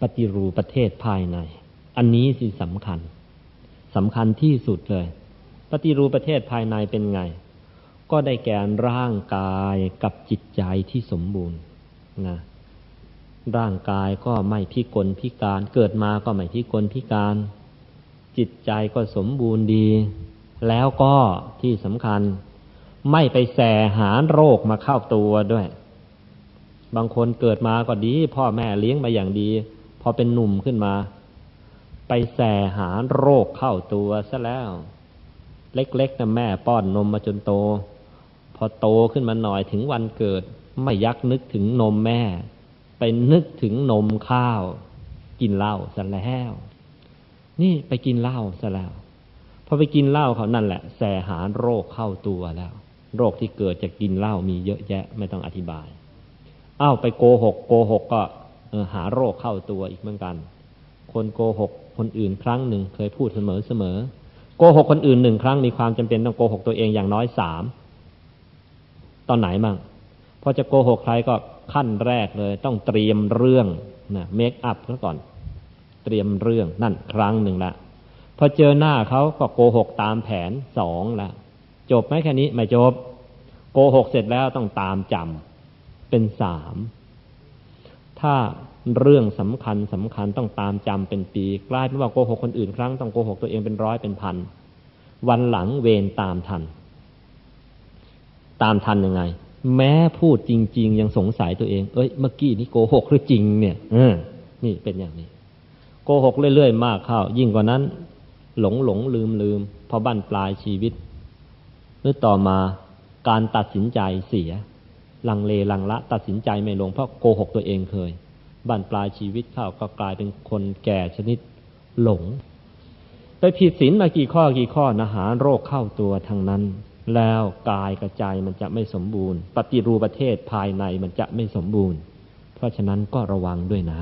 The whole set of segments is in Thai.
ปฏิรูปประเทศภายใน อันนี้สิสำคัญสำคัญที่สุดเลย ปฏิรูปประเทศภายในเป็นไง ก็ได้แก่ร่างกายกับจิตใจที่สมบูรณ์นะร่างกายก็ไม่พิกลพิการ เกิดมาก็ไม่พิกลพิการ จิตใจก็สมบูรณ์ดี แล้วก็ที่สำคัญ ไม่ไปแสหาโรคมาเข้าตัวด้วย บางคนเกิดมาก็ดี พ่อแม่เลี้ยงมาอย่างดี พอเป็นหนุ่มขึ้นมา ไปแสหาโรคเข้าตัวซะแล้ว เล็กๆนะแม่ป้อนนมมาจนโต พอโตขึ้นมาหน่อยถึงวันเกิด ไม่ยักนึกถึงนมแม่ ไปนึกถึงนมข้าว กินเหล้าซะแล้ว นี่ไปกินเหล้าซะแล้วพอไปกินเหล้าเขานั่นแหละ แสหาโรคเข้าตัวแล้ว โรคที่เกิดจากกินเหล้ามีเยอะแยะ ไม่ต้องอธิบาย อ้าวไปโกหก โกหกก็ หาโรคเข้าตัวอีกเหมือนกัน คนโกหกคนอื่นครั้งหนึ่งเคยพูดเสมอเสมอโกหกคนอื่นหนึ่งครั้งมีความจำเป็นต้องโกหกตัวเองอย่างน้อยสามตอนไหนมั่งพอจะโกหกใครก็ขั้นแรกเลย ต้องเตรียมเรื่องนะเมคอัพซะก่อน เตรียมเรื่องนั่นครั้งหนึ่งละพอเจอหน้าเขาก็โกหกตามแผนสองละจบไหมแค่นี้ไม่จบ โกหกเสร็จแล้วต้องตามจำเป็นสามถ้า เรื่องสำคัญสำคัญต้องตามจำเป็นปีกลายเป็นว่าโกหกคนอื่นครั้งต้องโกหกตัวเองเป็นร้อยเป็นพันวันหลังเวรตามทัน ตามทันยังไง แม้พูดจริง ๆ ยังสงสัยตัวเอง เอ้ยเมื่อกี้นี่โกหกหรือจริง เนี่ยเออนี่เป็นอย่างนี้ โกหกเรื่อยๆมากเข้า ยิ่งกว่านั้น หลงหลงลืมลืมพอบั้นปลายชีวิตหรือต่อมาการตัดสินใจเสีย ลังเลลังละ ตัดสินใจไม่ลงเพราะโกหกตัวเองเคย บั้นปลายชีวิตเข้าก็กลายเป็นคนแก่ชนิดหลง ไปผิดศีลมากี่ข้อกี่ข้อนะหาโรคเข้าตัวทางนั้น แล้วกายกระใจมันจะไม่สมบูรณ์ ปฏิรูปประเทศภายในมันจะไม่สมบูรณ์ เพราะฉะนั้นก็ระวังด้วยนะ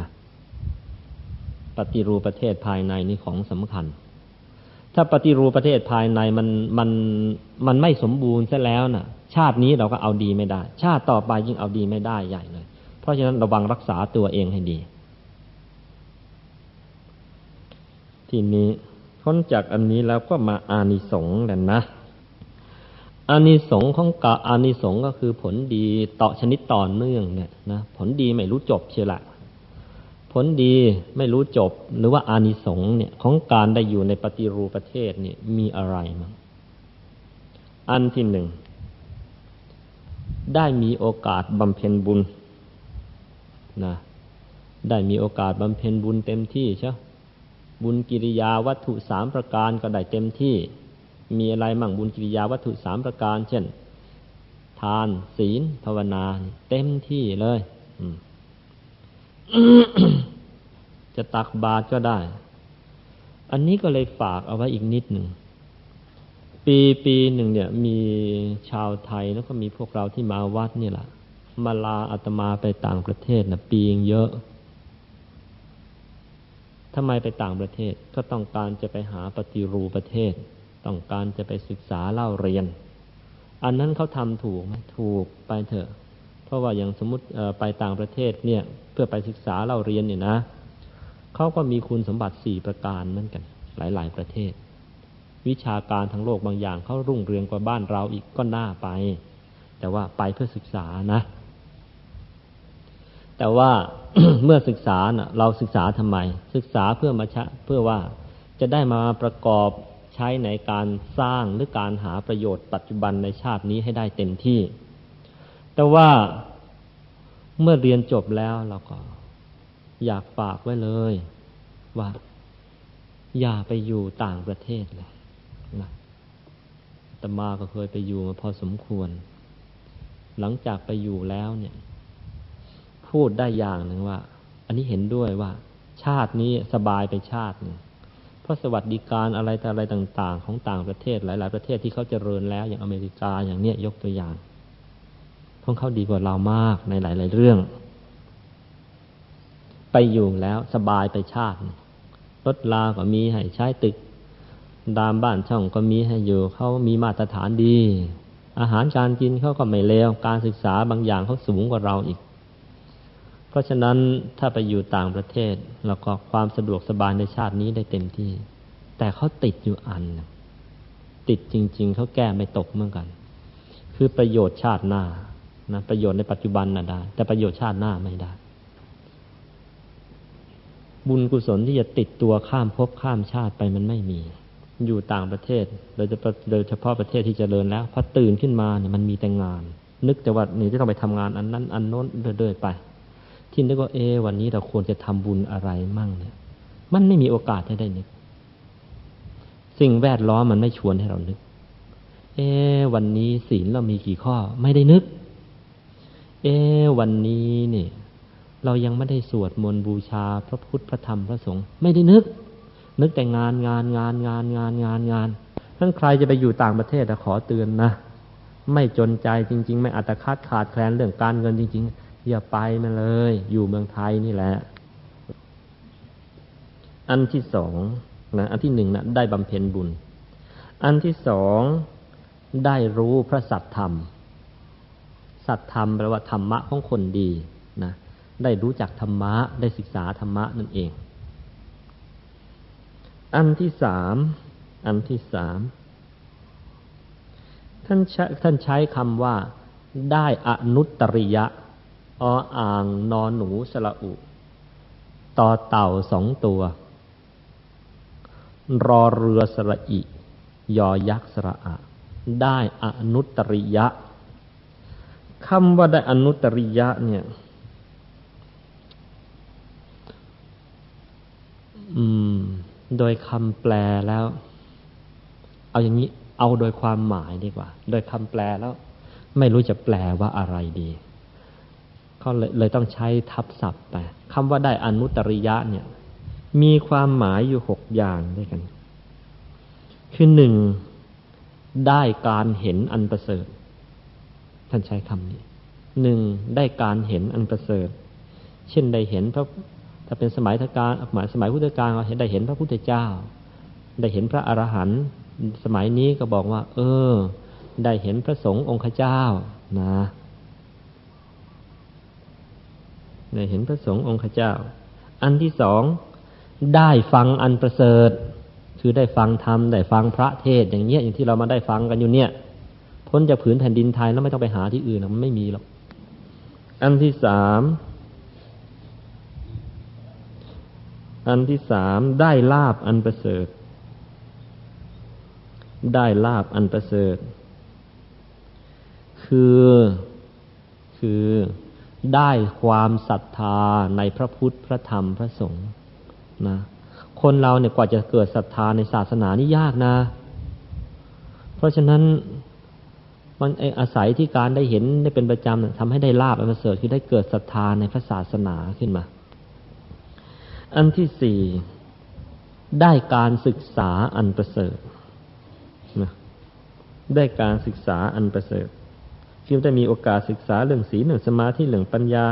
ปฏิรูปประเทศภายในนี่ของสำคัญ ถ้าปฏิรูปประเทศภายในมันมันมันไม่สมบูรณ์ซะแล้วนะ่ะ ชาตินี้เราก็เอาดีไม่ได้ ชาติต่อไปยิ่งเอาดีไม่ได้ใหญ่เลย เพราะฉะนั้นระวังรักษาตัวเองให้ดี ทีนี้พ้นจากอันนี้แล้วก็มาอานิสงส์กันนะ อานิสงส์ของกะอานิสงส์ก็คือผลดีต่อชนิดต่อเนื่องเนี่ยนะผลดีไม่รู้จบเชียละผลดีไม่รู้จบหรือว่าอานิสงส์เนี่ยของการได้อยู่ในปฏิรูปประเทศเนี่ยมีอะไรมั้งอันที่หนึ่งได้มีโอกาสบำเพ็ญบุญ นะได้มีโอกาสบำเพ็ญบุญเต็มที่ใช่บุญกิริยาวัตถุสามประการก็ได้เต็มที่ มีอะไรมั่งบุญกิริยาวัตถุสามประการ เช่น ทานศีลภาวนาเต็มที่เลยจะตักบาตรก็ได้ อันนี้ก็เลยฝากเอาไว้อีกนิดหนึ่ง ปีปีหนึ่งเนี่ย มีชาวไทยแล้วก็มีพวกเราที่มาวัดนี่แหละ มาลาอาตมาไปต่างประเทศนะปีงเยอะทำไมไปต่างประเทศก็ต้องการจะไปหาปฏิรูปประเทศ ต้องการจะไปศึกษาเล่าเรียน อันนั้นเขาทำถูกไหมถูกไปเถอะ เพราะว่าอย่างสมมติไปต่างประเทศเนี่ยเพื่อไปศึกษาเล่าเรียนเนี่ยนะเขาก็มีคุณสมบัติสี่ประการเหมือนกัน หลายๆประเทศ วิชาการทั้งโลกบางอย่างเขารุ่งเรืองกว่าบ้านเราอีกก็น่าไป แต่ว่าไปเพื่อศึกษานะ แต่ว่าเมื่อศึกษานะเราศึกษาทำไม ศึกษาเพื่อมาชะเพื่อว่าจะได้มาประกอบใช้ในการสร้างหรือการหาประโยชน์ปัจจุบันในชาตินี้ให้ได้เต็มที่ แต่ว่าเมื่อเรียนจบแล้วเราก็อยากฝากไว้เลย ว่าอย่าไปอยู่ต่างประเทศเลยนะตมาก็เคยไปอยู่มาพอสมควร หลังจากไปอยู่แล้วเนี่ย พูดได้อย่างหนึ่งว่า อันนี้เห็นด้วยว่า ชาตินี้สบายไปชาติหนึ่งพราะสวัสดิการอะไรต่อะไรต่าง ๆ ของต่างประเทศหลาย ๆ ประเทศที่เขาเจริญแล้วอย่างอเมริกาอย่างเนี้ยยกตัวอย่างของเขาดีกว่าเรามากในหลาย ๆ เรื่อง ไปอยู่แล้วสบายไปชาติรถลาก็มีให้ใช้ตึกดามบ้านช่องก็มีให้อยู่เขามีมาตรฐานดี อาหารการกินเขาก็ไม่เลวการศึกษาบางอย่างเขาสูงกว่าเราอีก ราะฉะนั้นถ้าไปอยู่ต่างประเทศ แล้วก็ความสะดวกสบายในชาตินี้ได้เต็มที่ แต่เขาติดอยู่อัน ติดจริง ๆ เขาแก้ไม่ตกเหมือนกัน คือประโยชน์ชาติหน้านะประโยชน์ในปัจจุบันน่ะได้ แต่ประโยชน์ชาติหน้าไม่ได้ บุญกุศลที่จะติดตัวข้ามภพข้ามชาติไปมันไม่มี อยู่ต่างประเทศโดยเฉพาะโดยเฉพาะประเทศที่จเจริญแล้วพอตื่นขึ้นมาเนี่ยมันมีแต่งาน นึกแต่ว่านี่จะต้องไปทำงานอันนั้น อันโน้นเรื่อยๆไป ที่นึกว่าเอวันนี้เราควรจะทำบุญอะไรมั่งเนี่ย มันไม่มีโอกาสให้ได้นึก สิ่งแวดล้อมมันไม่ชวนให้เรานึก เอวันนี้ศีลเรามีกี่ข้อ ไม่ได้นึก เอวันนี้เนี่ย เรายังไม่ได้สวดมนต์บูชา พระพุทธพระธรรมพระสงฆ์ไม่ได้นึก นึกแต่งานงานงานงานงานงานงานท่านใครจะไปอยู่ต่างประเทศแต่ขอเตือนนะไม่จนใจจริง ๆ ไม่อัตคัดขาดแคลนเรื่องการเงินจริง ๆ อย่าไปมาเลย อยู่เมืองไทยนี่แหละ อันที่สองนะอันที่หนึ่งนะได้บำเพ็ญบุญ อันที่สองได้รู้พระสัตธรรม สัตธรรมแปลว่าธรรมะของคนดีนะได้รู้จักธรรมะ ได้ศึกษาธรรมะนั่นเอง อันที่สามอันที่สามท่านท่านใช้คำว่าได้อนุตริยะ ออ่างนอนหนูสละอุ ต่อเต่าสองตัว รอเรือสระอิยอยักษ์สระอะ ได้อนุตริยะคำว่าได้อนุตริยะเนี่ยอืมโดยคำแปลแล้ว เอาอย่างนี้ เอาโดยความหมายดีกว่า โดยคำแปลแล้ว ไม่รู้จะแปลว่าอะไรดี เขาเลยเลยต้องใช้ทับศัพท์ไปคำว่าได้อนุตริยะเนี่ย มีความหมายอยู่หกอย่างด้วยกัน คือหนึ่งได้การเห็นอันประเสริฐ ท่านใช้คำนี้หนึ่งได้การเห็นอันประเสริฐ เช่นได้เห็นพระถ้าเป็นสมัยทการหมายสมัยพุทธกาลเราเห็นได้เห็นพระพุทธเจ้า ได้เห็นพระอรหันต์สมัยนี้ก็บอกว่า เออ ได้เห็นพระสงฆ์องค์เจ้านะ ได้เห็นพระสงฆ์องค์เจ้า อันที่สองได้ฟังอันประเสริฐ คือได้ฟังธรรมได้ฟังพระเทศอย่างเนี้ยอย่างที่เรามาได้ฟังกันอยู่เนี่ย พ้นจากผืนแผ่นดินไทยแล้วไม่ต้องไปหาที่อื่นมันไม่มีหรอก อันที่สามอันที่สามได้ลาบอันประเสริฐ ได้ลาบอันประเสริฐ คือ คือ ได้ความศรัทธาในพระพุทธพระธรรมพระสงฆ์นะคนเราเนี่ยกว่าจะเกิดศรัทธาในศาสนานี่ยากนะ เพราะฉะนั้นมันอาศัยที่การได้เห็นได้เป็นประจำทำให้ได้ลาบอันประเสริฐคือได้เกิดศรัทธาในพระศาสนาขึ้นมา อันที่สี่ได้การศึกษาอันประเสริฐนะได้การศึกษาอันประเสริฐ คือได้มีโอกาสศึกษาเรื่องศีลเรื่องสมาธิเรื่องปัญญา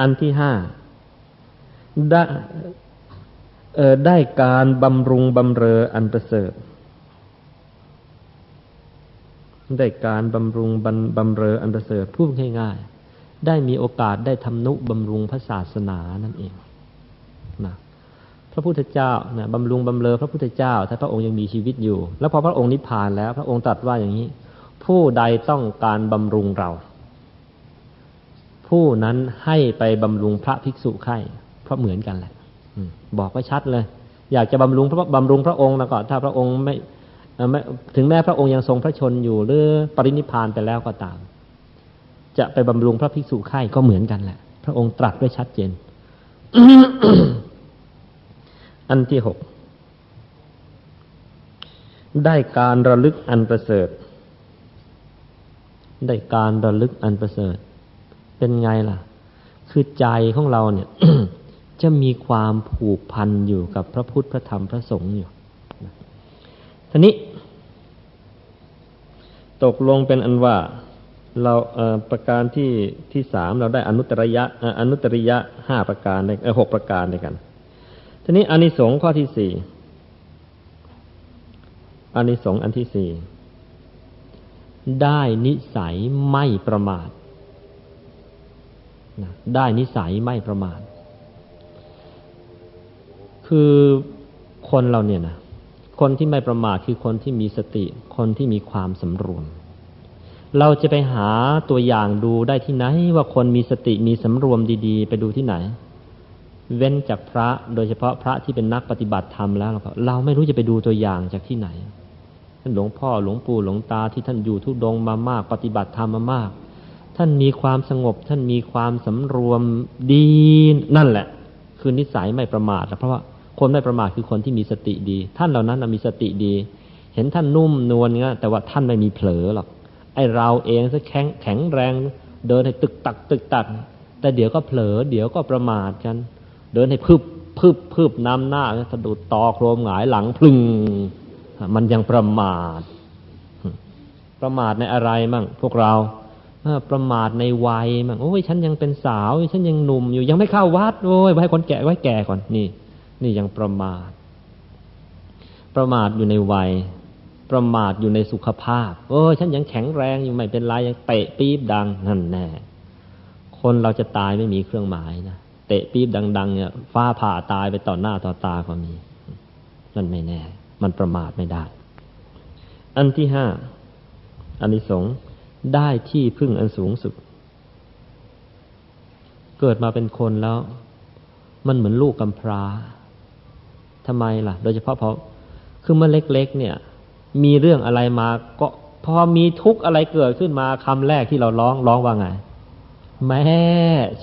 อันที่ห้าได้ได้การบำรุงบำเรออันประเสริฐได้การบำรุงบำเรออันประเสริฐพูดง่ายๆ ได้มีโอกาสได้ทำนุบำรุงพระศาสนานั่นเองนะพระพุทธเจ้านะบำรุงบำเรอพระพุทธเจ้าถ้าพระองค์ยังมีชีวิตอยู่ แล้วพอพระองค์นิพพานแล้ว พระองค์ตรัสว่าอย่างนี้ ผู้ใดต้องการบำรุงเรา ผู้นั้นให้ไปบำรุงพระภิกษุไข่เพราะเหมือนกันแหละบอกไว้ชัดเลย อยากจะบำรุงพระบำรุงพระองค์นะก่อนถ้าพระองค์ไม่ถึงแม้พระองค์ยังทรงพระชนอยู่หรือปรินิพานไปแล้วก็ตาม จะไปบำรุงพระภิกษุไข่ก็เหมือนกันแหละ พระองค์ตรัสไว้ชัดเจน อันที่หกได้การระลึกอันประเสริฐ ได้การระลึกอันประเสริฐ เป็นไงล่ะ คือใจของเราเนี่ย จะมีความผูกพันอยู่กับพระพุทธพระธรรมพระสงฆ์อยู่ทีนี้ ตกลงเป็นอันว่าเราประการที่ที่สามเราได้อนุตริยะอนุตริยะห้าประการในหกประการด้วยกัน ทีนี้อานิสงส์ข้อที่สี่อานิสงส์อันที่สี่ ได้นิสัยไม่ประมาทนะได้นิสัยไม่ประมาท คือคนเราเนี่ยนะคนที่ไม่ประมาทคือคนที่มีสติ คนที่มีความสำรวม เราจะไปหาตัวอย่างดูได้ที่ไหน ว่าคนมีสติมีสำรวมดีๆ ไปดูที่ไหน เว้นจากพระโดยเฉพาะพระที่เป็นนักปฏิบัติธรรมแล้วเราไม่รู้จะไปดูตัวอย่างจากที่ไหน ท่านหลวงพ่อหลวงปู่หลวงตาที่ท่านอยู่ทุดงมามาก ปฏิบัติธรรมมามาก ท่านมีความสงบ ท่านมีความสำรวมดีนั่นแหละ คือนิสัยไม่ประมาทเพราะว่าคนไม่ประมาทคือคนที่มีสติดี ท่านเหล่านั้นมีสติดี เห็นท่านนุ่มนวลเงี้ยแต่ว่าท่านไม่มีเผลอหรอกไอเราเองซะแข็งแข็งแรง เดินให้ตึกตัก ตึกตัก แต่เดี๋ยวก็เผลอ เดี๋ยวก็ประมาทกัน เดินให้พึบพึบพึบน้ำหน้าสะดุดตอโครมหงายหลังพึง มันยังประมาท ประมาทในอะไรมั่งพวกเราประมาทในวัยมั่งโอ้ยฉันยังเป็นสาว ฉันยังหนุ่มอยู่ยังไม่เข้าวัดโอ้ยไว้คนแก่ไว้แก่ก่อนนี่ นี่ยังประมาท ประมาทอยู่ในวัย ประมาทอยู่ในสุขภาพ โอ้ยฉันยังแข็งแรงอยู่ไม่เป็นไรยังเตะปี๊บดังนั่นแน่คนเราจะตายไม่มีเครื่องหมายนะเตะปี๊บดัง ๆ เนี่ยฟ้าผ่าตายไปต่อหน้าต่อตาก็มีนั่นไม่แน่ มันประมาทไม่ได้ อันที่ห้าอันที่สงได้ที่พึ่งอันสูงสุด เกิดมาเป็นคนแล้ว มันเหมือนลูกกำพร้าทำไมล่ะ โดยเฉพาะเพราะคือเมื่อเล็ก ๆ เนี่ย มีเรื่องอะไรมาก็พอมีทุกข์อะไรเกิดขึ้นมาคำแรกที่เราร้องร้องว่าไง แม่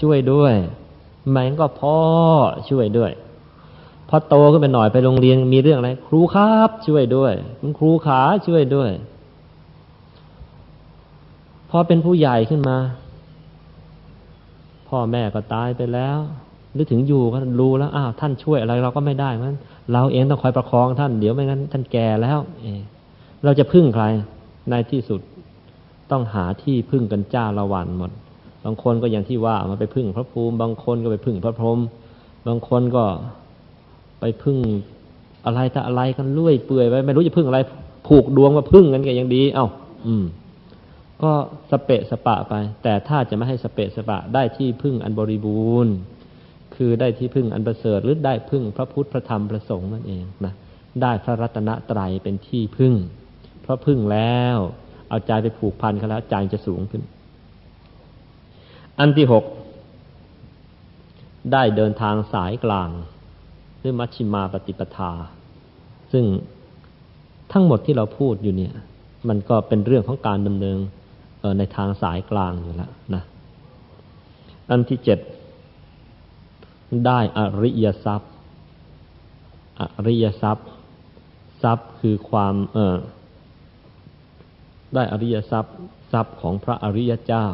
ช่วยด้วยแม่ก็พ่อช่วยด้วย พอโตขึ้นไปหน่อยไปโรงเรียนมีเรื่องอะไร ครูครับช่วยด้วย คุณครูขาช่วยด้วย พอเป็นผู้ใหญ่ขึ้นมา พ่อแม่ก็ตายไปแล้วหรือถึงอยู่ก็รู้แล้วอ้าวท่านช่วยอะไรเราก็ไม่ได้มันเราเองต้องคอยประคองท่านเดี๋ยวไม่งั้น ท่านแก่แล้วเอเราจะพึ่งใครในที่สุดต้องหาที่พึ่งกันจ้าละวันหมด บางคนก็อย่างที่ว่ามาไปพึ่งพระภูมิ บางคนก็ไปพึ่งพระพรหมบางคนก็ ไปพึ่งอะไรแต่อะไรกันลุ่ยเปื่อยไปไม่รู้จะพึ่งอะไร ผูกดวงมาพึ่งกันก็ยังดี เอา้า อืม ก็สเปะสปะไป แต่ถ้าจะไม่ให้สเปะสปะได้ที่พึ่งอันบริบูรณ์ คือได้ที่พึ่งอันประเสริฐหรือได้พึ่งพระพุทธพระธรรมพระสงฆ์นั่นเองนะได้พระรัตนตรัยเป็นที่พึ่ง เพราะพึ่งแล้ว เอาใจไปผูกพันกันแล้วใจจะสูงขึ้น อันที่หกได้เดินทางสายกลาง หรือมัชชิมาปฏิปทา ซึ่งทั้งหมดที่เราพูดอยู่เนี่ย มันก็เป็นเรื่องของการดำเนินในทางสายกลางอยู่แล้วนะ อันที่เจ็ดได้อริยทรัพย์ อริยทรัพย์ ทรัพย์คือความเออได้อริยทรัพย์ ทรัพย์ของพระอริยเจ้า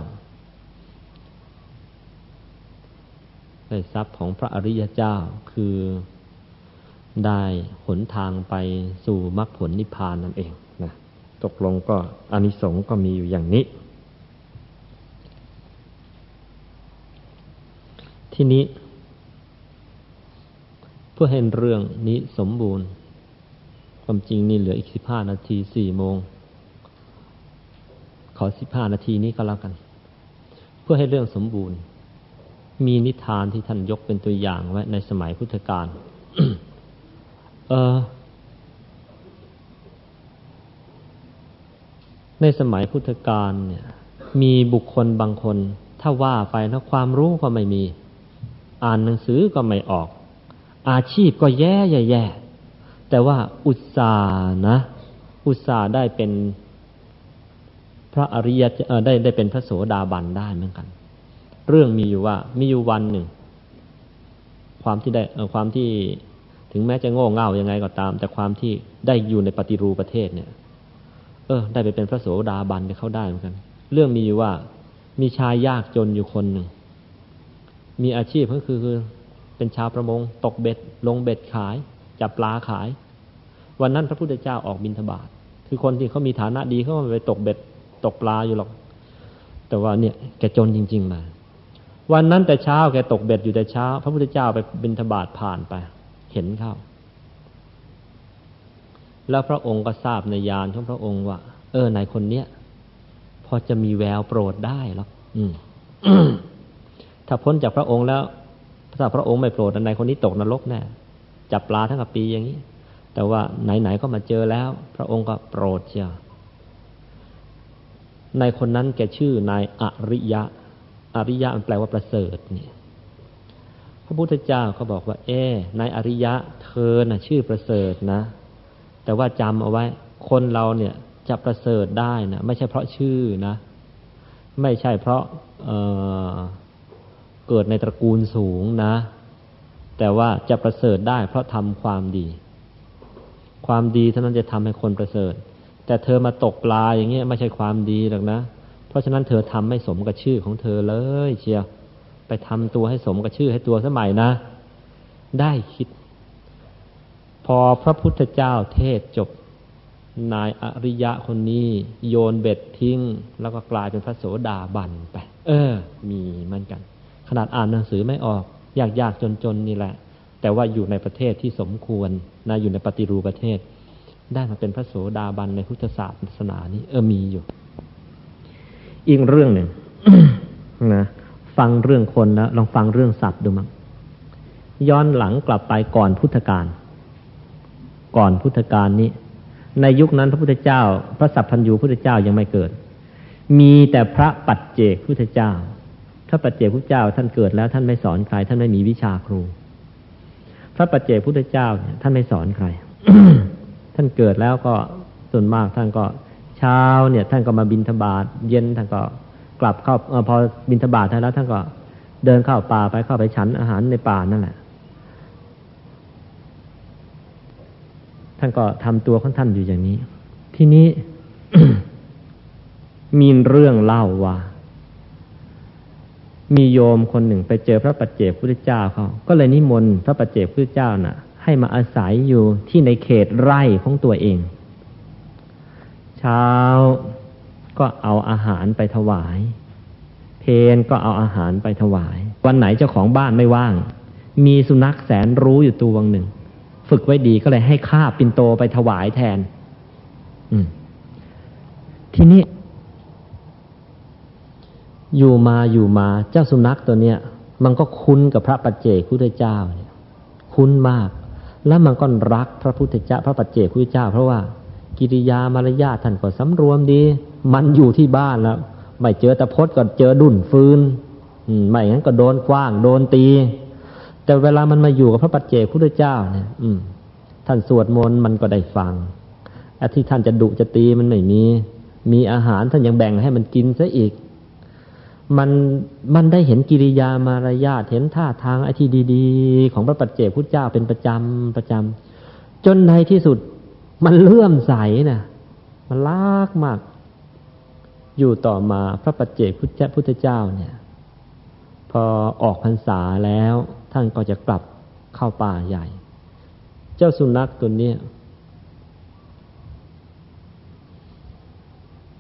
ได้ทรัพย์ของพระอริยเจ้าคือ ได้หนทางไปสู่มรรคผลนิพพานนั่นเองนะตกลงก็อานิสงส์ก็มีอยู่อย่างนี้ ทีนี้ เพื่อให้เรื่องนี้สมบูรณ์ ความจริงนี่เหลืออีกสิบห้านาทีสี่โมง ขอสิบห้านาทีนี้ก็แล้วกัน เพื่อให้เรื่องสมบูรณ์ มีนิทานที่ท่านยกเป็นตัวอย่างไว้ในสมัยพุทธกาล เออในสมัยพุทธกาลเนี่ย มีบุคคลบางคน ถ้าว่าไปแล้วความรู้ก็ไม่มี อ่านหนังสือก็ไม่ออก อาชีพก็แย่แย่แต่ว่าอุตสาห์นะ อุตสาห์ได้เป็นพระอริยได้ได้เป็นพระโสดาบันได้เหมือนกัน เรื่องมีอยู่ว่ามีอยู่วันหนึ่ง ความที่ได้ความที่ ถึงแม้จะโง่เง่ายังไงก็ตาม แต่ความที่ได้อยู่ในปฏิรูประเทศเนี่ย เออ ได้ไปเป็นพระโสดาบันเข้าได้เหมือนกัน เรื่องมีอยู่ว่ามีชายยากจนอยู่คนหนึ่ง มีอาชีพก็คือคือเป็นชาวประมง ตกเบ็ด ลงเบ็ดขาย จับปลาขาย วันนั้นพระพุทธเจ้าออกบินทบาทคือคนที่เขามีฐานะดีเขาไปตกเบ็ด ตกปลาอยู่หรอก แต่ว่าเนี่ยแกจนจริง ๆ มา วันนั้นแต่เช้าแกตกเบ็ดอยู่แต่เช้า พระพุทธเจ้าไปบินทบาทผ่านไป เห็นเข้า แล้วพระองค์ก็ทราบในญาณของพระองค์ว่า เออนายคนเนี้ยพอจะมีแววโปรดได้หรอกถ้าพ้นจากพระองค์แล้วถ้าพระองค์ไม่โปรดอันใดคนนี้ตกนรกแน่จับปลาทั้งปีอย่างนี้ แต่ว่าไหนๆก็มาเจอแล้ว พระองค์ก็โปรดเชียวในคนนั้นแกชื่อนายอริยะ อริยะมันแปลว่าประเสริฐเนี่ย พระพุทธเจ้าเขาบอกว่า เอ๊นายอริยะเธอน่ะชื่อประเสริฐนะ แต่ว่าจำเอาไว้ คนเราเนี่ยจะประเสริฐได้นะไม่ใช่เพราะชื่อนะ ไม่ใช่เพราะเเกิดในตระกูลสูงนะ แต่ว่าจะประเสริฐได้ เพราะทำความดี ความดีเท่านั้นจะทำให้คนประเสริฐ แต่เธอมาตกปลาอย่างเงี้ยไม่ใช่ความดีหรอกนะ เพราะฉะนั้นเธอทำไม่สมกับชื่อของเธอเลยเชียว ไปทำตัวให้สมกับชื่อให้ตัวสมัยนะ ได้คิด พอพระพุทธเจ้าเทศจบนายอริยะคนนี้โยนเบ็ดทิ้ง แล้วก็กลายเป็นพระโสดาบันไป เออ มีเหมือนกัน ขนาดอ่านหนังสือไม่ออก ยากยากจนจนนี่แหละ แต่ว่าอยู่ในประเทศที่สมควรนะอยู่ในปฏิรูปประเทศ ได้มาเป็นพระโสดาบันในพุทธศาสนานี้ เออมีอยู่ อีกเรื่องหนึ่งนะ ฟังเรื่องคนแล้วลองฟังเรื่องสัตว์ดูมั้งย้อนหลังกลับไปก่อนพุทธกาลก่อนพุทธกาลนี้ ในยุคนั้นพระพุทธเจ้า พระสัพพัญญูพุทธเจ้ายังไม่เกิด มีแต่พระปัจเจกพุทธเจ้า ถ้าปัจเจกพุทธเจ้าท่านเกิดแล้วท่านไม่สอนใครท่านไม่มีวิชาครู พระปัจเจกพุทธเจ้าเนี่ยท่านไม่สอนใคร ท่านเกิดแล้วก็ส่วนมากท่านก็เช้าเนี่ย ท่านก็มาบินธบาตเย็นท่านก็ กลับเข้าอพอบินทบาทแล้วท่านก็เดินเข้าป่าไปเข้าไปฉันอาหารในป่านั่นแหละ ท่านก็ทำตัวของท่านอยู่อย่างนี้ ทีนี้มีเรื่องเล่าว่า มีโยมคนหนึ่งไปเจอพระปัจเจกพุทธเจ้าเขาก็เลยนิมนต์พระปัจเจกพุทธเจ้าน่ะ ให้มาอาศัยอยู่ที่ในเขตไร่ของตัวเอง เช้า ก็เอาอาหารไปถวาย เพนก็เอาอาหารไปถวาย วันไหนเจ้าของบ้านไม่ว่าง มีสุนัขแสนรู้อยู่ตัวหนึ่ง ฝึกไว้ดีก็เลยให้ข้าปินโตไปถวายแทนทีนี้ อยู่มาอยู่มาเจ้าสุนัขตัวเนี้ยมันก็คุ้นกับพระปัจเจกพุทธเจ้าเนี่ย คุ้นมาก แล้วมันก็รักพระพุทธเจ้า พระปัจเจกพุทธเจ้า เพราะว่ากิริยามารยาทท่านก็สำรวมดี มันอยู่ที่บ้านแล้วไม่เจอตะพดก็เจอดุ่นฟืนไม่งั้นก็โดนกว้างโดนตี แต่เวลามันมาอยู่กับพระปัจเจกพุทธเจ้าเนี่ย อืม ท่านสวดมนต์มันก็ได้ฟังอที่ท่านจะดุจะตีมันไม่มี มีอาหารท่านยังแบ่งให้มันกินซะอีก มันมันได้เห็นกิริยามารยาทเห็นท่าทางไอ้ที่ดี ๆ ของพระปัจเจกพุทธเจ้าเป็นประจำประจำจนในที่สุดมันเลื่อมใสนะมันลากมาก อยู่ต่อมาพระปัจเจกพุทธเจ้าเนี่ย พอออกพรรษาแล้วท่านก็จะกลับเข้าป่าใหญ่ เจ้าสุนัขตัวนี้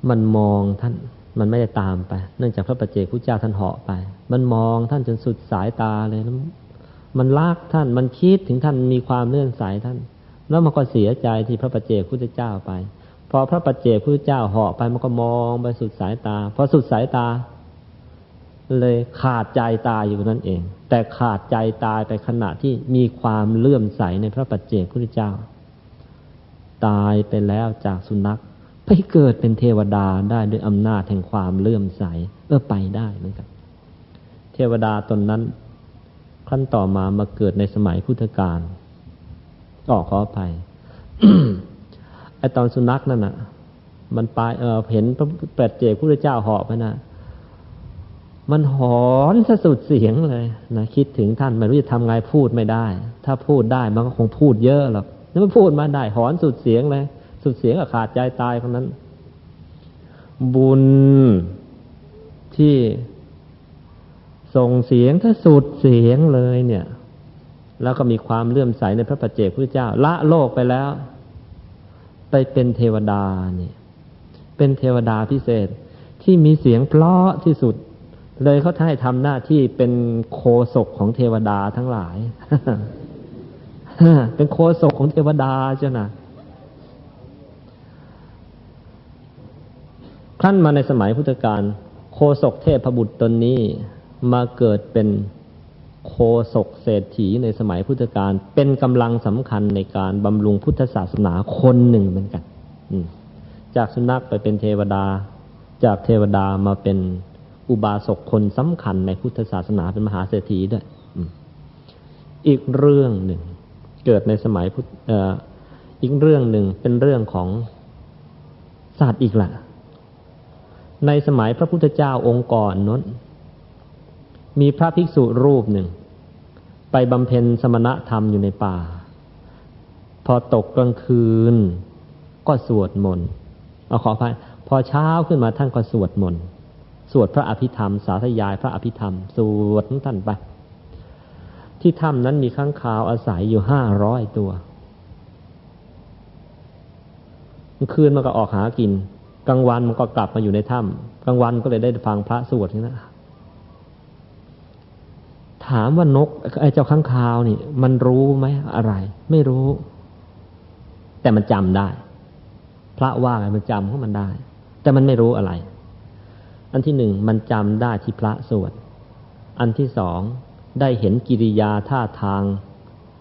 มันมองท่านมันไม่ได้ตามไป เนื่องจากพระปัจเจกพุทธเจ้าท่านเหาะไป มันมองท่านจนสุดสายตาเลยแล้วมันลากท่านมันคิดถึงท่านมีความเลื่อนสายท่าน แล้วมันก็เสียใจที่พระปัจเจกพุทธเจ้าไป อพระปัจเจกพุทธเจ้าเหาะไปมันก็มองไปสุดสายตาพอสุดสายตา เลยขาดใจตายอยู่นั่นเอง แต่ขาดใจตายไปขณะที่มีความเลื่อมใสในพระปัจเจกพุทธเจ้า ตายไปแล้วจากสุนัขไปเกิดเป็นเทวดาได้ด้วยอำนาจแห่งความเลื่อมใสเออไปได้เหมือนกันเทวดาตนนั้นขั้นต่อมามาเกิดในสมัยพุทธกาลออขอไป ไอตอนสุนัขนั่นน่ะ มันไปเออเห็นพระปัจเจกพุทธเจ้าหาะไปนะมันหอนสะสุดเสียงเลยนะคิดถึงท่านไม่รู้จะทำไงพูดไม่ได้ ถ้าพูดได้มันก็คงพูดเยอะหรอกแล้วมันพูดมาได้ หอนสุดเสียงเลย สุดเสียงก็ขาดใจตายคนนั้น บุญที่ส่งเสียงถ้าสุดเสียงเลยเนี่ย แล้วก็มีความเลื่อมใสในพระปัจเจกพุทธเจ้า ละโลกไปแล้ว ไปเป็นเทวดาเนี่ย เป็นเทวดาพิเศษที่มีเสียงเพราะที่สุด เลยเขาให้ทำหน้าที่เป็นโคศกของเทวดาทั้งหลาย เป็นโคศกของเทวดาเจ้านะขั้นมาในสมัยพุทธกาลโคศกเทพบุตรตนนี้มาเกิดเป็น โคศกเศรษฐีในสมัยพุทธกาลเป็นกำลังสำคัญในการบำรุงพุทธศาสนาคนหนึ่งเหมือนกันจากสุนัขไปเป็นเทวดา จากเทวดามาเป็นอุบาสกคนสำคัญในพุทธศาสนาเป็นมหาเศรษฐีด้วยอีกเรื่องหนึ่ง เกิดในสมัยพุทธอ,อ,อีกเรื่องหนึ่งเป็นเรื่องของศาสตร์อีกแหละในสมัยพระพุทธเจ้าองค์ก่อนนั้น มีพระภิกษุรูปหนึ่ง ไปบำเพ็ญสมณธรรมอยู่ในป่า พอตกกลางคืน ก็สวดมนต์เอาขออภัยพอเช้าขึ้นมาท่านก็สวดมนต์สวดพระอภิธรรม สาธยายพระอภิธรรม สวดของท่านไป ที่ถ้ำนั้นมีข้างคาวอาศัยอยู่ห้าร้อยตัวกลางคืนมันก็ออกหากิน กลางวันมันก็กลับมาอยู่ในถ้ำกลางวันก็เลยได้ฟังพระสวดนี่นะ ถามว่านกไอ้เจ้าข้างคาวนี่ มันรู้ไหมอะไร ไม่รู้ แต่มันจำได้ พระว่าไงมันจำของมันได้ แต่มันไม่รู้อะไร อันที่หนึ่งมันจำได้ที่พระสวดอันที่สองได้เห็นกิริยาท่าทาง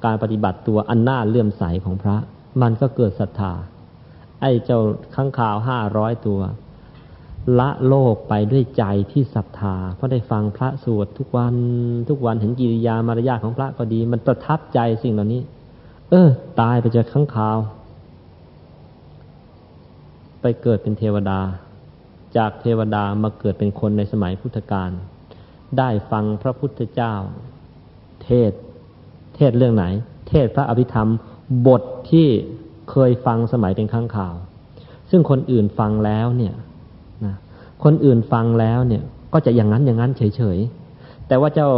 การปฏิบัติตัวอันน่าเลื่อมใสของพระ มันก็เกิดศรัทธาไอ้เจ้าข้างคาวห้าร้อยตัว ละโลกไปด้วยใจที่ศรัทธา เพราะได้ฟังพระสวดทุกวันทุกวันเห็นกิริยามารยาของพระก็ดี มันประทับใจสิ่งเหล่านี้ เออ ตายไปจากข้างคาว ไปเกิดเป็นเทวดา จากเทวดามาเกิดเป็นคนในสมัยพุทธกาลได้ฟังพระพุทธเจ้า เทศ เทศเรื่องไหน เทศพระอภิธรรมบทที่เคยฟังสมัยเป็นครั้งข่าว ซึ่งคนอื่นฟังแล้วเนี่ย คนอื่นฟังแล้วเนี่ย ก็จะอย่างนั้นอย่างนั้นเฉยๆ แต่ว่าเจ้า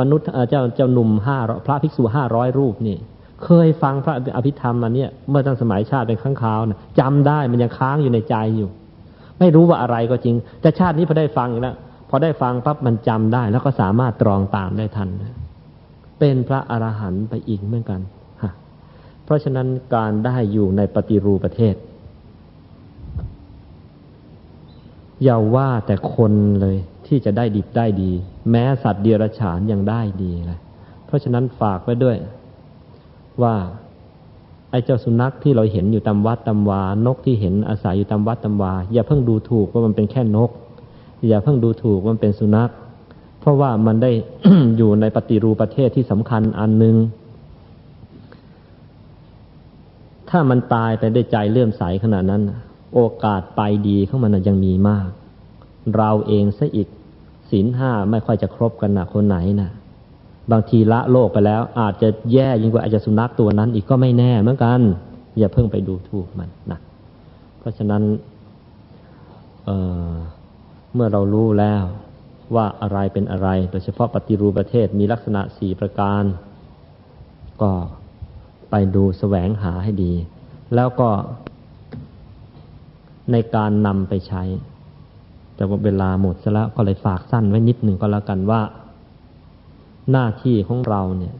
มนุษย์เจ้าเจ้าหนุ่มห้าพระภิกษุห้าร้อยรูปนี่เคยฟังพระอภิธรรมอันเนี้ยเมื่อตั้งสมัยชาติเป็นครั้งคราวนะจำได้มันยังค้างอยู่ในใจอยู่ ไม่รู้ว่าอะไรก็จริง แต่ชาตินี้พอได้ฟังแล้วพอได้ฟังปั๊บมันจำได้ แล้วก็สามารถตรองตามได้ทันเป็นพระอรหันต์ไปอีกเหมือนกันเพราะฉะนั้นการได้อยู่ในปฏิรูปประเทศ อย่าว่าแต่คนเลยที่จะได้ดิบได้ดี แม้สัตว์เดรัจฉานยังได้ดีเลยเพราะฉะนั้นฝากไว้ด้วย ว่าไอ้เจ้าสุนัขที่เราเห็นอยู่ตามวัดตามวานกที่เห็นอาศัยอยู่ตามวัดตามวา อย่าเพิ่งดูถูกว่ามันเป็นแค่นก อย่าเพิ่งดูถูกว่ามันเป็นสุนัข เพราะว่ามันได้อยู่ในปฏิรูปประเทศที่สำคัญอันหนึ่งถ้ามันตายไปได้วยใจเลื่อมใสขนาดนั้น โอกาสไปดีของมันยังมีมาก เราเองซะอีกศีลห้าไม่ค่อยจะครบกันนะคนไหนนะบางทีละโลกไปแล้ว อาจจะแย่ยิ่งกว่าอาจจะสุนัขตัวนั้น อีกก็ไม่แน่เหมือนกัน อย่าเพิ่งไปดูถูกมันนะเพราะฉะนั้นเเมื่อเรารู้แล้วว่าอะไรเป็นอะไร โดยเฉพาะปฏิรูปประเทศมีลักษณะสี่ประการ ก็ไปดูแสวงหาให้ดี แล้วก็ ในการนำไปใช้ แต่ว่าเวลาหมดซะแล้วก็เลยฝากสั้นไว้นิดหนึ่งก็แล้วกันว่า หน้าที่ของเราเนี่ย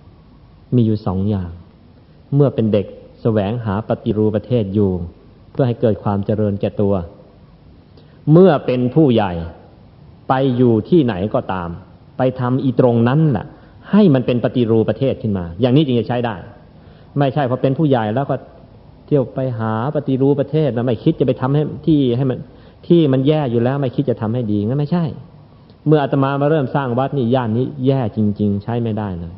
มีอยู่สองอย่าง เมื่อเป็นเด็กแสวงหาปฏิรูปประเทศอยู่ เพื่อให้เกิดความเจริญแก่ตัว เมื่อเป็นผู้ใหญ่ไปอยู่ที่ไหนก็ตาม ไปทำอีตรงนั้นแหละให้มันเป็นปฏิรูปประเทศขึ้นมา อย่างนี้จึงจะใช้ได้ ไม่ใช่พอเป็นผู้ใหญ่แล้วก็ เที่ยวไปหาปฏิรูปประเทศนะไม่คิดจะไปทำให้ที่ให้มันที่มันแย่อยู่แล้วไม่คิดจะทำให้ดีงั้นไม่ใช่ เมื่ออาตมามาเริ่มสร้างวัดนี่ย่านนี้แย่จริง ๆ ใช้ไม่ได้เลย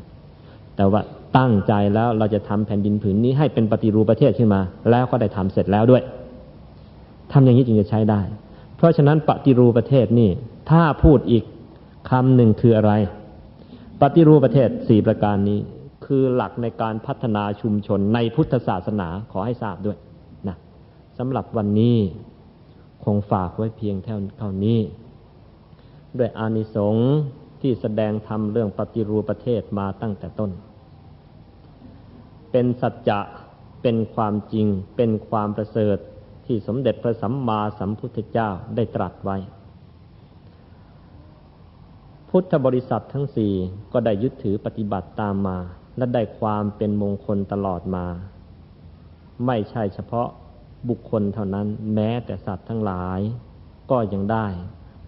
แต่ว่าตั้งใจแล้วเราจะทำแผ่นดินผืนนี้ให้เป็นปฏิรูปประเทศขึ้นมา แล้วก็ได้ทำเสร็จแล้วด้วยทำอย่างนี้จึงจะใช้ได้ เพราะฉะนั้นปฏิรูปประเทศนี่ถ้าพูดอีกคำหนึ่งคืออะไร ปฏิรูปประเทศสี่ประการนี้ คือหลักในการพัฒนาชุมชนในพุทธศาสนาขอให้ทราบด้วยนะสำหรับวันนี้คงฝากไว้เพียงเท่านี้ ด้วยอานิสงส์ที่แสดงธรรมเรื่องปฏิรูปประเทศมาตั้งแต่ต้น เป็นสัจจะเป็นความจริงเป็นความประเสริฐที่สมเด็จพระสัมมาสัมพุทธเจ้าได้ตรัสไว้ พุทธบริษัททั้งสี่ก็ได้ยึดถือปฏิบัติตามมา และได้ความเป็นมงคลตลอดมา ไม่ใช่เฉพาะบุคคลเท่านั้นแม้แต่สัตว์ทั้งหลาย ก็ยังได้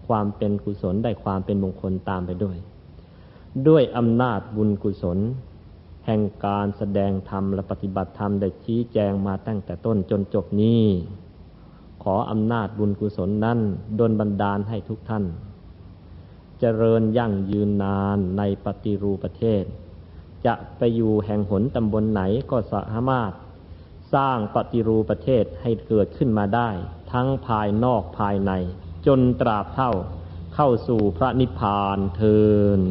ความเป็นกุศลได้ความเป็นมงคลตามไปด้วย ด้วยอำนาจบุญกุศล แห่งการแสดงธรรมและปฏิบัติธรรมได้ชี้แจงมาตั้งแต่ต้นจนจบนี้ขออำนาจบุญกุศลนั้นดลบันดาลให้ทุกท่าน เจริญยั่งยืนนานในปฏิรูปประเทศ จะไปอยู่แห่งหนตำบลไหนก็สามารถ สร้างปฏิรูปประเทศให้เกิดขึ้นมาได้ ทั้งภายนอกภายใน จนตราบเท่าเข้าสู่พระนิพพานเทิน